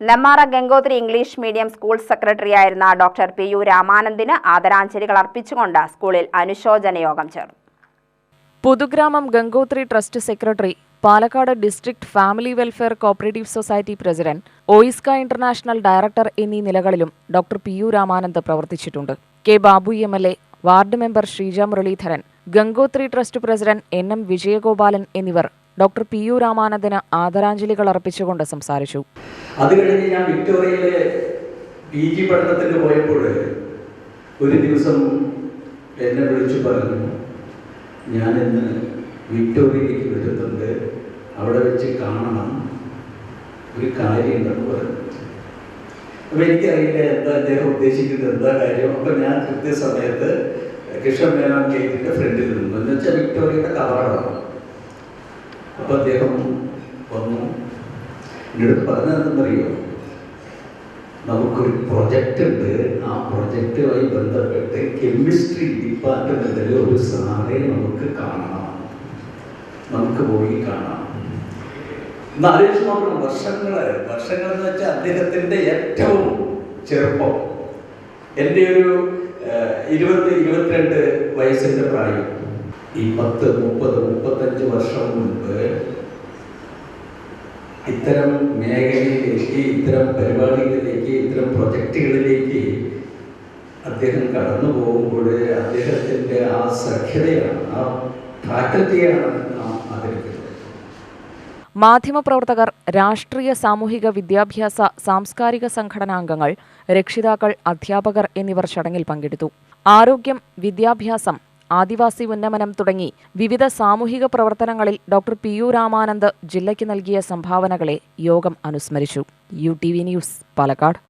Nemmara Gangotri English medium school സെക്രട്ടറിയായിരുന്ന doctor P U രാമാനന്ദിന് ആദരാഞ്ജലികൾ അർപ്പിച്ചുകൊണ്ട് സ്കൂളിൽ അനുശോചന യോഗം ചേർന്നു. Puthugramam Gangotri trust secretary Palakkad district family welfare cooperative society president OISCA international director എന്നീ നിലകളിലും ഡോക്ടർ പി യു രാമാനന്ദ് പ്രവർത്തിച്ചിട്ടുണ്ട്. K Babu M L A ward member Sreeja Muraleedharan Gangotri trust president N M Vijayagopalan എന്നിവർ doctor P U രാമാനന്ദന് ആദരാഞ്ജലികൾ അർപ്പിച്ചുകൊണ്ട് സംസാരിച്ചു. അത് കഴിഞ്ഞ് ഞാൻ വിക്ടോറിയയിലെ പി ജി പഠനത്തിന് പോയപ്പോൾ ഒരു ദിവസം എന്നെ വിളിച്ചു പറഞ്ഞു ഞാൻ ഞാനിന്ന് വിക്ടോറിയയിലേക്ക് വരുന്നുണ്ട്. അവിടെ വെച്ച് കാണണം. ഒരു കാര്യമുണ്ടെന്ന് പറഞ്ഞു. അപ്പം എനിക്കറിയില്ല എന്താ അദ്ദേഹം ഉദ്ദേശിക്കുന്നത് എന്താ കാര്യം. അപ്പം ഞാൻ കൃത്യസമയത്ത് കൃഷ്ണ മേനോൻ ഫ്രണ്ടിൽ നിന്നു. എന്ന് വെച്ചാൽ വിക്ടോറിയയുടെ കവാടമാണ് അപ്പം അദ്ദേഹം വന്നു. എന്നോട് പറഞ്ഞതെന്നറിയോ നമുക്കൊരു പ്രൊജക്റ്റ് ഉണ്ട്. ആ പ്രൊജക്റ്റുമായി ബന്ധപ്പെട്ട് കെമിസ്ട്രി ഡിപ്പാർട്ട്മെന്റിൽ ഒരു സാറെ നമുക്ക് കാണണം. നമുക്ക് പോയി കാണാം. എന്നാലോചിച്ച് നോക്കണം. വർഷങ്ങൾ വർഷങ്ങൾ എന്ന് വെച്ചാൽ അദ്ദേഹത്തിന്റെ ഏറ്റവും ചെറുപ്പം. എന്റെ ഒരു ഇരുപത് ഇരുപത്തിരണ്ട് വയസ്സിന്റെ പ്രായം. ഈ പത്ത് മുപ്പത് മുപ്പത്തഞ്ച് വർഷം മുൻപ് ഇത്തരം മേഖലയിലേക്ക് ഇത്തരം പരിപാടികളിലേക്ക് ഇത്തരം പ്രൊജക്റ്റുകളിലേക്ക് അദ്ദേഹം കടന്നു പോകുമ്പോൾ അദ്ദേഹത്തിന്റെ ആ സഖ്യതയാണ് ആ ആദരിക്കുന്നത് മാധ്യമപ്രവർത്തകർ രാഷ്ട്രീയ സാമൂഹിക വിദ്യാഭ്യാസ സാംസ്കാരിക സംഘടനാംഗങ്ങൾ രക്ഷിതാക്കൾ അധ്യാപകർ എന്നിവർ ചടങ്ങിൽ പങ്കെടുത്തു. ആരോഗ്യം വിദ്യാഭ്യാസം ആദിവാസി ഉന്നമനം തുടങ്ങി വിവിധ സാമൂഹിക പ്രവർത്തനങ്ങളിൽ ഡോക്ടർ പി യു രാമാനന്ദ് ജില്ലയ്ക്ക് നൽകിയ സംഭാവനകളെ യോഗം അനുസ്മരിച്ചു. U T V news Palakkad.